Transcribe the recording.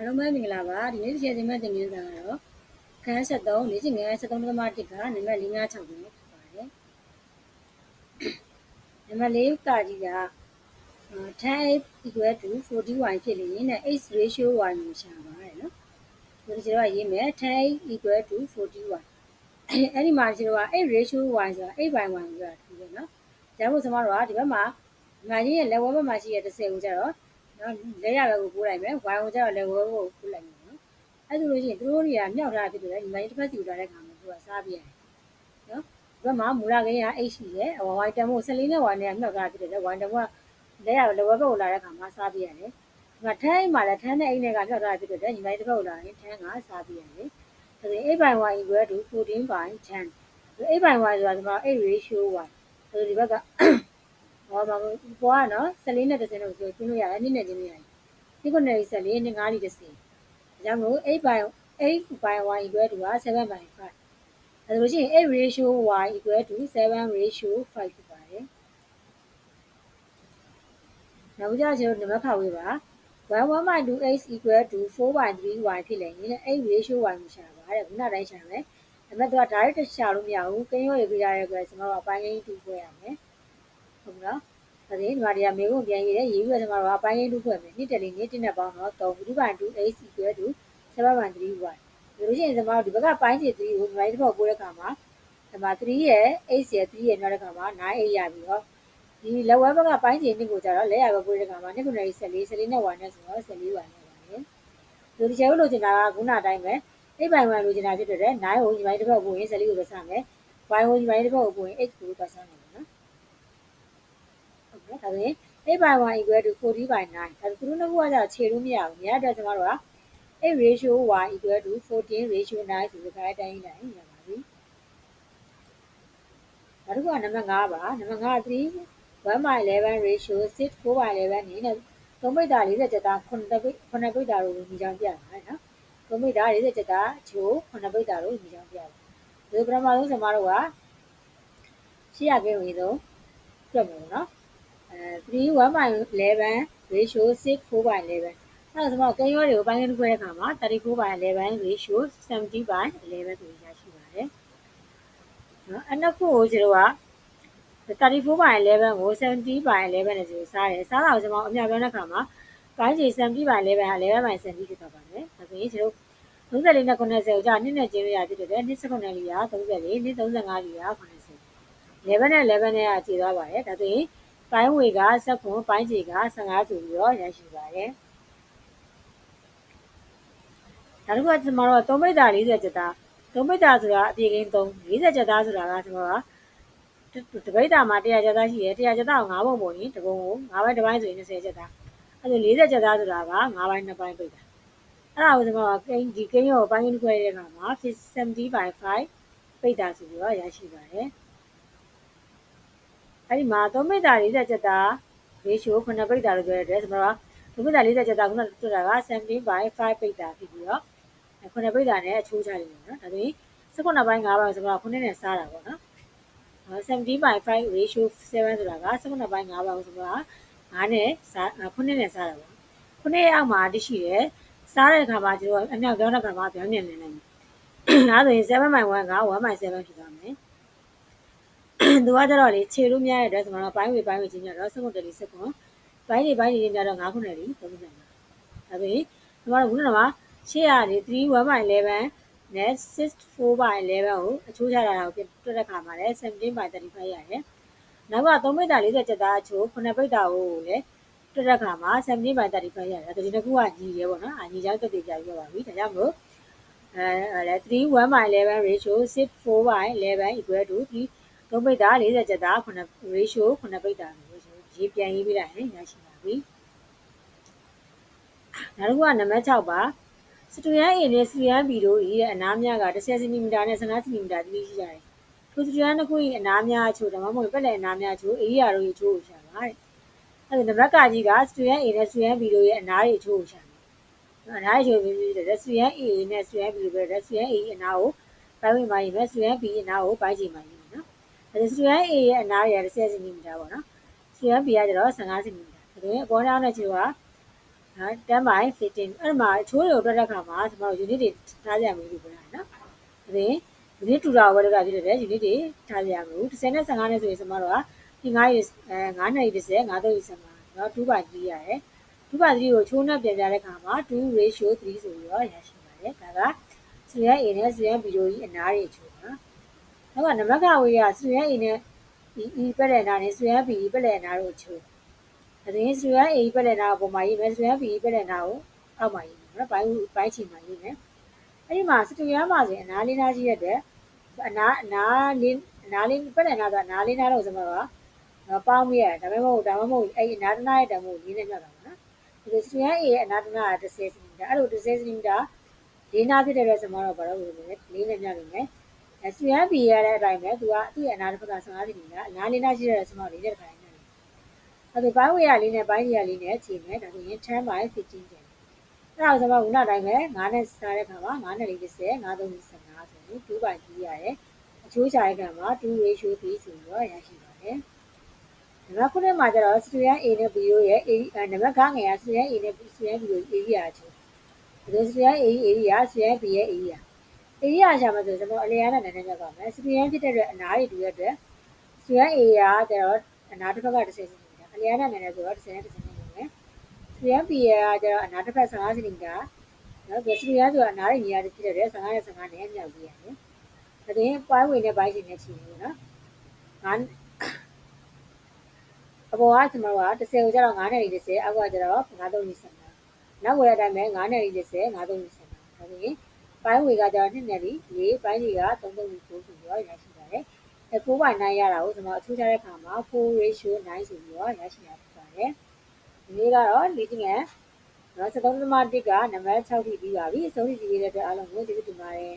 အားလုံးပဲမင်္ဂလာပါဒီနေ့တစ်ချက်သင်မဲ့သင်ခန်းစာကတော့ခန်း73လေ့ကျင့်ခန်း73သမ1ကနံပါတ်456ပဲဖြစ်ပါတယ်နံပါတ်4ကကြီးက tan equal to 40y ဖြစ်နေရင် h ratio y ကိုရှာပါတယ်နော်ဒီကျတော့ရေးမယ် tan equal to 40y အဲ့ဒီမှာကျတော့ h ratio y ဆိုတာ8 by 1ဆိုတာထူတယ်နော်ဒါမှမဟုတ်ကျွန်တော်တို့ကဒီဘက်မှာငါကြီးရဲ့ level ဘက်မှာရှိတဲ့30ကိုကျတော့ နော်လက်ရဘက်ကိုပို့လိုက်မယ် y ကိုကျတော့ level ဘက်ကိုပို့လိုက်မယ်နော်အဲ့ဒါလို့ရှိရင်သူတို့တွေကမြောက်ထားတာဖြစ်တယ်ဒီမှာတစ်ဖက်စီကိုထားတဲ့ခါမှာသူကစားပြရတယ်နော်ဒီဘက်မှာမူလကိန်းက h ရှိတယ် y တန်ဖို့14နဲ့ y နဲ့မြောက်ထားတာဖြစ်တယ် y တန်ဖို့ကလက်ရ level ဘက်ကိုလာတဲ့ခါမှာစားပြရတယ်ဒီမှာထန်းအိမ်မှာလည်းထန်းနဲ့အိမ်နဲ့ကမြောက်ထားတာဖြစ်တယ်ညီမတစ်ဖက်ကိုလာရင်ထန်းကစားပြရတယ်ဒါဆိုရင်8 by y equal to 14 by 10 8 by y ဆိုတာဒီမှာ8 ratio y ဆိုဒီဘက်က ဟောမှာပေါ်ကနော်14နဲ့10လို့ဆိုပြလို့ရတယ်အနည်းနဲ့ချင်းလို့ရတယ်ဒီခုနဲ့14အနည်း9လိ10ဒါကြောင့်မို့8 by 8 by y equal to 7 by 5အဲဒါလို့ရှိရင်8 ratio y equal to 7 ratio 5ဖြစ်ပါတယ်နောက်ကြကျွန်တော်နံပါတ်ခါဝေးပါ1 1 by 2x equal to 4 by 3y ဖြစ်လေရင်8 ratio y ကိုရှာပါတဲ့ခုနတိုင်းရှာမယ်ဒါပေမဲ့သူက direct ရှာလို့မရဘူးကိန်းရောရပြရတဲ့အတွက်ကျွန်တော်တို့အပိုင်းကိန်းတူဖွဲ့ရမယ် ဟုတ်နော်ဒါဆိုရင်ဒီမှာဒီကမေကုန်ပြန်ရေးတယ်ရေးပြီးတော့ကျွန်တော်တို့အပိုင်းကိန်းတူဖွဲ့မယ်နှစ်တယ်လေးနှစ်တစ်နဲ့ပေါင်းတော့3 2 by 2x equal to 7 by 3y ဒါလို့ရှိရင်ကျွန်တော်တို့ဒီဘက်ကပိုင်းချေ3ကိုဒီပိုင်းတစ်ပေါက်ပို့တဲ့အခါမှာဒီမှာ3ရဲ့8ရဲ့3ရဲ့နောက်တဲ့အခါမှာ9 8ရပြီးတော့ဒီလက်ဝဲဘက်ကပိုင်းချေနှစ်ကိုကြတော့လက်ရဘက်ပို့တဲ့အခါမှာနှစ်ခုနဲ့14 14နဲ့ y နဲ့ဆိုတော့14 y နဲ့ပါတယ်ဒီဒီချေလို့ချင်တာကခုနအတိုင်းပဲ8 by 1လိုချင်တာဖြစ်တဲ့9ကိုညီမတစ်ဖက်ပို့ရင်14ကိုပဲစမယ် y ကိုညီမတစ်ဖက်ကိုပို့ရင် x ကိုပဲစမယ် နော်ဟုတ်ကဲ့ဒါဆိုရင်8 by 1 equal to 40 by 9ဒါဆိုသူတို့နှစ်ခုကကြာခြေလို့မရဘူး။များတဲ့အတွက်ကျွန်တော်တို့က8 ratio y equal to 14 ratio 9ဆိုပြီးခိုင်းတိုင်းတိုင်းရပါပြီ။နောက်တစ်ခုကနံပါတ်5ပါနံပါတ်5 3 1 by 11 ratio 6 4 by 11နေနဲ့သုံးပိတ်တာ47တာ9ပိတ်9ပိတ်တာတို့ညီကြောင်းပြပါတယ်နော်။သုံးပိတ်တာ47တာချိုး9ပိတ်တာတို့ညီကြောင်းပြတယ်။ဒီပထမဆုံးကျွန်တော်တို့ကရှေ့ရခဲ့ဝင်ဆုံးပြတ်မယ်နော်။အဲ 3 1 by 11 ratio 6 4 by 11အဲ့တော့ကျွန်တော်ကိန်းရောတွေကိုပိုင်းကတစ်ခွဲတဲ့အခါမှာ34 by 11 ratio 70 by 11ဆိုရရှိပါတယ်။နော်အနောက်ခုကိုကျွန်တော်က34 by 11ကို70 by 11နဲ့ဆိုစားတယ်။စားတာကိုကျွန်တော်အများပြောတဲ့အခါမှာပိုင်းချီ70 by 11က11 by 70ဖြစ်သွားပါမယ်။ဒါဆိုရင်ကျွန်တော်34နဲ့90ကိုကြာနှစ်နဲ့ကျင်းလို့ရဖြစ်တယ်။နှစ်စက္ကန့်လေးက34နှစ်35လေးက90 11နဲ့11နဲ့ကကြည်သွားပါတယ်။ဒါဆိုရင် ပိုင်းဝေကစက်ခွန်ပိုင်းချီက15ဆိုပြီးတော့ရရှိပါတယ်။နောက်တစ်ခုကကျွန်တော်တို့3မိတ်တာ40ကျက်သား3မိတ်တာဆိုတာအပြေကိန်း3 40ကျက်သားဆိုတာကကျွန်တော်ကတပိတ်တာမှာ100ကျက်သားရှိတယ်100ကျက်သားကို9ပုံပုံရင်တပုံကို9ပိုင်းတစ်ပိုင်းဆိုရင်20ကျက်သားအဲ့ဒါ40ကျက်သားဆိုတာက9ပိုင်း2ပိုင်းပိတ်တာအဲ့ဒါကိုကျွန်တော်ကကိန်းဒီကိန်းရောပိုင်းကိန်းတစ်ခွဲတဲ့အခါမှာ70 by 5ပိတ်တာဆိုပြီးတော့ရရှိပါတယ် အဲ့ဒီမှာ3မိတ်တာ40ကျက်သား ratio 9ပိတ်တာလို့ပြောရတယ်ကျွန်တော်က3မိတ်တာ40ကျက်သားခုနတွေ့တာက70 by 5ပိတ်တာဖြစ်ပြီးတော့ခုနှစ်ပိတ်တာနဲ့အချိုးချလိုက်မယ်နော်ဒါဆိုရင်19ပိုင်း9ပိုင်းဆိုတော့ခုနှစ်နဲ့စားတာပေါ့နော်70 by 5 ratio 7ဆိုတာက19ပိုင်း9ပိုင်းဆိုတော့9နဲ့စားခုနှစ်နဲ့စားတာပေါ့ခုနှစ်ရဲ့အောက်မှာတရှိတယ်စားတဲ့အခါမှာကျတော့အမြောက်ပြောင်းတဲ့အခါမှာပြောင်းနေနေနိုင်တယ်ဒါဆိုရင်7 by 1က1 by 7ဖြစ်သွားမယ် သူကကြတော့လေခြေလို့မရတဲ့အတွက်ဆိုတော့ပိုင်းဝေပိုင်းဝေချင်းကြတော့စကုတ်တလီစကွန်ပိုင်းတွေပိုင်းတွေချင်းကြတော့9ခုနဲ့လီသုံးကြမှာဒါဆိုရင်ဒီမှာကခုနကရှေ့ကနေ3 1 by 11နဲ့6 4 by 11ကိုအချိုးချတာကိုတွက်တဲ့ခါမှာလည်း17 by 35ရတယ်။နောက်က3ပိတ်တာ40ကျက်သားအချိုး9ပိတ်တာကိုလည်းတွက်တဲ့ခါမှာ17 by 35ရတယ်။ဒါဒီတစ်ခုကညီရဲပေါ့နော်။အညီကြောင့်တက်တည်ပြပြပါပြီ။ဒါကြောင့်မို့အဲလဲ3 1 by 11 ratio 6 4 by 11 equal to 3 3ပိတ်တာ40ကျက်သား9 ratio 9ပိတ်တာလို့ရေးပြန်ရေးပြလိုက်ရင်ရရှိပါပြီ။နောက်တစ်ခုကနံပါတ်6ပါ။စတူရန် A နဲ့စတူရန် B တို့၏အနားများက10 cm နဲ့15 cm တိတိရှိကြတယ်။ထိုစတူရန်တစ်ခု၏အနားများအချို့ဒါမှမဟုတ်ပက်လက်အနားများအချို့အေးရတို့၏အချို့ကိုရှာပါတဲ့။အဲဒီနံပါတ်ကကြီးကစတူရန် A နဲ့စတူရန် B တို့ရဲ့အနား၏အချို့ကိုရှာတယ်။အနားအချို့ပြီးပြီးတယ်စတူရန် A နဲ့စတူရန် B တို့ပဲစတူရန် A အနားကိုပိုင်းဝင်မှရေးမယ်စတူရန် B အနားကိုပိုင်းချင်မှရေးမ ယ်နော်။အဲဒီစတူရန် A ရဲ့အနားရ10 cm ပေါ့နော်။စတူရန် B ကကျတော့15 cm ။ဒါဆိုရင်အပေါ်နောက်နဲ့ချို့ကအဲနော်10 by 15အဲ့မှာအချိုးတွေကိုတွက်တဲ့အခါမှာကျွန်တော်တို့ unit တွေထားကြရမယ်လို့ပြောတာနော်ဒါပြင် unit တူတာကိုပဲတော့ဖြစ်တဲ့ unit တွေထားကြရမယ်30နဲ့15နဲ့ဆိုရင်ကျွန်တော်တို့ကဒီ9ရေအဲ9နဲ့30 9 3 15နော်2 by 3ရတယ်2 by 3ကိုချိုးနဲ့ပြန်ပြတဲ့အခါမှာ2 ratio 3ဆိုပြီးတော့ရရှိပါတယ်ဒါက CN A နဲ့ CN B တို့ကြီးအနားတွေချိုးနော် နောက်ကနမကဝေးက CN A နဲ့ E ပက်လက်နာနဲ့ CN B ပက်လက်နာတို့ချိုးသတင်း CN A ပက်လက်နာကိုပုံမှန်ရေးမယ် CN B ပက်လက်နာကိုအောက်မှာရေးမယ်နော်ဘိုင်းဘိုင်းချီမှာရေးမယ်အဲ့ဒီမှာစတူရမ်းမှာဆိုရင်အနားလေးနားကြီးရတဲ့အနားအနားလေးအနားလေးပက်လက်နာဆိုအနားလေးနားတော့ကျွန်တော်ကပေါင်းမိရတယ်ဒါပေမဲ့မဟုတ်ဒါမှမဟုတ်အဲ့အနားတနားရဲ့တန်ဖိုးလေးနဲ့မြတ်တာပေါ့နော်ဒီစတူရမ်း A ရဲ့အနားတနားက30စင်တီမီတာအဲ့လို30စင်တီမီတာလေးနားဖြစ်တဲ့အတွက်ကျွန်တော်တို့ဘာလို့လဲလေးနဲ့မြတ်နေမယ် အဲစတူရမ်း B ရတဲ့အတိုင်းပဲသူကသူ့ရဲ့အနားတစ်ဖက်က15စင်တီမီတာအနားလေးနားရှိတဲ့ကျွန်တော်လေးနဲ့တစ်ခါနဲ့အဲ့ဒီဘိုင်းဝေရလေးနဲ့ဘိုင်းရီရလေးနဲ့ချိန်မယ်ဒါဆိုရင်10 by 15ကျန်အဲ့ဒါဆိုတော့ခုနတိုင်းပဲ9နဲ့စားတဲ့ခါမှာ9နဲ့40 9 3 15ဆိုရင်2 by 3ရတယ်အချိုးချတဲ့ခါမှာ2 ratio 3ဆိုပြီးတော့ရရှိပါတယ်နံပါတ်ခုနှစ်မှာကျတော့ student A နဲ့ B တို့ရဲ့ A နံပါတ်9ငယ်က student A နဲ့ student B တို့ area ချိုးဒါ student A area student B ရဲ့ area area ရှာမှာဆိုကျွန်တော်အလျားနဲ့နည်းနည်းပြပါမယ် student ဖြစ်တဲ့အတွက်အနားတွေတူတဲ့အတွက် student area ကျတော့အနားတစ်ဖက်က30စင်တီမီတာအလျားနဲ့နည်းနည်းဆိုတော့30နဲ့30နဲ့နေမယ် student B ရဲ့ကကျတော့အနားတစ်ဖက်15စင်တီမီတာနော်ဒီ student ဆိုတာအနားတွေနေရာတွေဖြစ်တဲ့15နဲ့15နဲ့မြောက်ပြီးရတယ်ဒါတင်ပိုင်းဝင်တဲ့ပိုင်းရှင်နဲ့ချိန်လို့နော်ငါအပေါ်ကကျွန်တော်က30ကိုကျတော့9နဲ့40အောက်ကကျတော့9 3 25နောက်ဝယ်တဲ့အတိုင်းပဲ9နဲ့40 9 3 25ဒါဆိုရင် ပိုင်းဝေကကျတော့2နဲ့4ပိုင်းကြီးက3 3 9ဆိုပြီးတော့ရရှိပါတယ်အဲ4 by 9ရတာကိုကျွန်တော်အထူးထားတဲ့အခါမှာ4 ratio 9ဆိုပြီးတော့ရရှိတာဖြစ်ပါတယ်ဒီနေ့ကတော့လေ့ကျင့်ငယ်နော်73.1ကနံပါတ်6ထိပြီးပါပြီအဆုံးထိကြည့်ရတဲ့အတွက်အားလုံးကိုကျေးဇူးတင်ပါတယ်